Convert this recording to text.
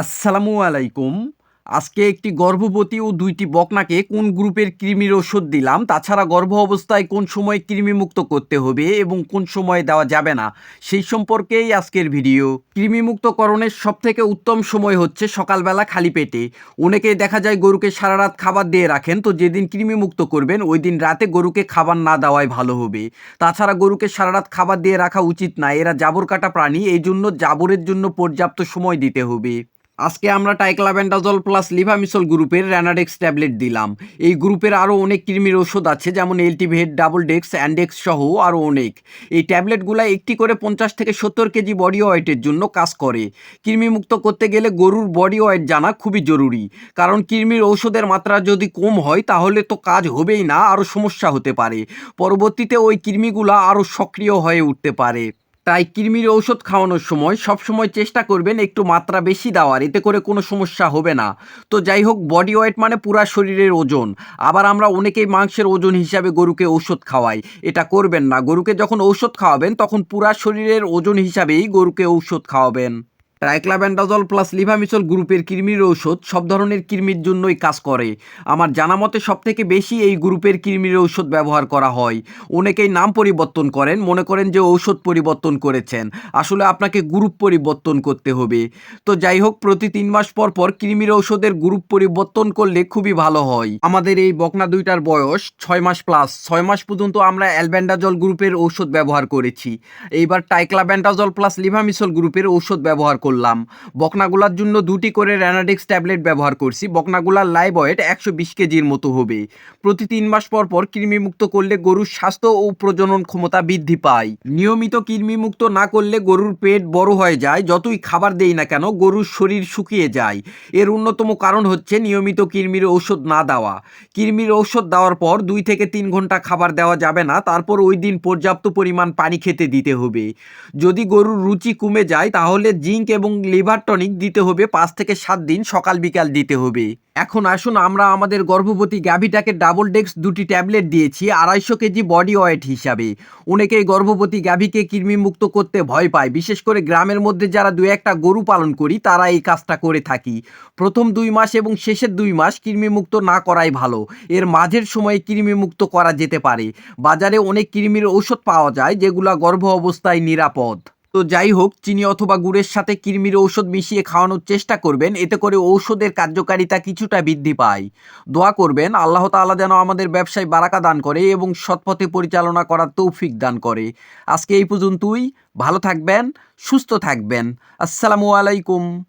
আসসালামু আলাইকুম। আজকে একটি গর্ভবতী ও দুইটি বকনাকে কোন গ্রুপের কৃমির ওষুধ দিলাম? তাছাড়া গর্ভ অবস্থায় কোন সময় কৃমিমুক্ত করতে হবে এবং কোন সময় দেওয়া যাবে না? সেই সম্পর্কেই আজকের ভিডিও। কৃমিমুক্তকরণের সবথেকে উত্তম সময় হচ্ছে সকালবেলা খালি পেটে। অনেকেই দেখা যায় গরুকে সারা রাত খাবার দিয়ে রাখেন, তো যেদিন কৃমিমুক্ত করবেন, ওই দিন রাতে গরুকে খাবার না দেওয়াই ভালো হবে। তাছাড়া গরুকে সারা রাত খাবার দিয়ে রাখা উচিত না, এরা জাবর কাটা প্রাণী এই জন্য জাবরের জন্য পর্যাপ্ত সময় দিতে হবে। আজকে আমরা টাইক্লাভেন্ডাজল প্লাস লিভামিসল গ্রুপের র্যানাডেক্স ট্যাবলেট দিলাম। এই গ্রুপের আরও অনেক কৃমির ওষুধ আছে, যেমন এলটিভেট ডাবল ডেক্স অ্যান্ডেক্স সহ আরও অনেক। এই ট্যাবলেটগুলো একটি করে পঞ্চাশ থেকে সত্তর কেজি বডি ওয়েটের জন্য কাজ করে। কৃমিমুক্ত করতে গেলে গরুর বডি ওয়েট জানা খুবই জরুরি। কারণ কৃমির ঔষধের মাত্রা যদি কম হয়, তাহলে তো কাজ হবেই না, আরও সমস্যা হতে পারে। পরবর্তীতে ওই কৃমিগুলো আরও সক্রিয় হয়ে উঠতে পারে। তাই কৃমির ঔষধ খাওয়ানোর সময় সব সময় চেষ্টা করবেন একটু মাত্রা বেশি দেওয়ার, এতে করে কোনো সমস্যা হবে না। তো যাই হোক বডি ওয়েট মানে পুরা শরীরের ওজন। আবার আমরা অনেকেই মাংসের ওজন হিসাবে গরুকে ঔষধ খাওয়াই। এটা করবেন না। গরুকে যখন ঔষধ খাওয়াবেন, তখন পুরা শরীরের ওজন হিসাবেই গরুকে ঔষধ খাওয়াবেন। ট্রাইক্লাব্যান্ডাজল প্লাস লিভামিসল গ্রুপের কৃমির ঔষধ সব ধরনের কৃমির জন্যই কাজ করে। আমার জানা মতে সব থেকে বেশি এই গ্রুপের কৃমির ঔষধ ব্যবহার করা হয়। অনেকেই নাম পরিবর্তন করেন, মনে করেন যে ঔষধ পরিবর্তন করেছেন। আসলে আপনাকে গ্রুপ পরিবর্তন করতে হবে। তো যাই হোক, প্রতি তিন মাস পর পর কৃমির ঔষধের গ্রুপ পরিবর্তন করলে খুবই ভালো হয়। আমাদের এই বকনা দুইটার বয়স ছয় মাস প্লাস ছয় মাস পর্যন্ত আমরা অ্যালব্যান্ডাজল গ্রুপের ঔষধ ব্যবহার করেছি। এইবার টাইক্লাব্যান্ডাজল প্লাস লিভামিসল গ্রুপের ঔষধ ব্যবহার করলাম। বকনাগুলার জন্য দুটি করে র্যানাডিক্স ট্যাবলেট ব্যবহার করছি। বকনাগুলার লাইভ ওয়েট একশো বিশ কেজির মতো হবে। প্রতি তিন মাস পর পর কৃমিমুক্ত করলে গরুর স্বাস্থ্য ও প্রজনন ক্ষমতা বৃদ্ধি পায়। নিয়মিত কৃমিমুক্ত না করলে গরুর পেট বড় হয়ে যায়। যতই খাবার দেই না কেন, গরুর শরীর শুকিয়ে যায়। এর অন্যতম কারণ হচ্ছে নিয়মিত কৃমির ঔষধ না দেওয়া। কৃমির ঔষধ দেওয়ার পর দুই থেকে তিন ঘণ্টা খাবার দেওয়া যাবে না। তারপর ওই দিন পর্যাপ্ত পরিমাণ পানি খেতে দিতে হবে। যদি গরুর রুচি কমে যায়, তাহলে জিঙ্ক এবং লিভার টনিক দিতে হবে পাঁচ থেকে সাত দিন, সকাল, বিকাল দিতে হবে। এখন আসুন আমরা আমাদের গর্ভবতী গাভীটাকে ডাবল ডেক্স দুটি ট্যাবলেট দিয়েছি, আড়াইশো কেজি বডি ওয়েট হিসাবে। অনেকেই গর্ভবতী গাভীকে কৃমিমুক্ত করতে ভয় পায়। বিশেষ করে গ্রামের মধ্যে যারা দু একটা গরু পালন করি, তারা এই কাজটা করে থাকি। প্রথম দুই মাস এবং শেষের দুই মাস কৃমিমুক্ত না করাই ভালো। এর মাঝের সময়ে কৃমিমুক্ত করা যেতে পারে। বাজারে অনেক কৃমির ঔষধ পাওয়া যায়, যেগুলা গর্ভ অবস্থায় নিরাপদ। তো যাই হোক, চিনি অথবা গুড়ের সাথে কৃমির ঔষধ মিশিয়ে খাওয়ানোর চেষ্টা করবেন, এতে করে ঔষধের কার্যকারিতা কিছুটা বৃদ্ধি পায়। দোয়া করবেন, আল্লাহ তাআলা যেন আমাদের ব্যবসায় বারাকা দান করে এবং সৎপথে পরিচালনা করার তৌফিক দান করে। আজকে এই পর্যন্তই, ভালো থাকবেন, সুস্থ থাকবেন। আসসালামু আলাইকুম।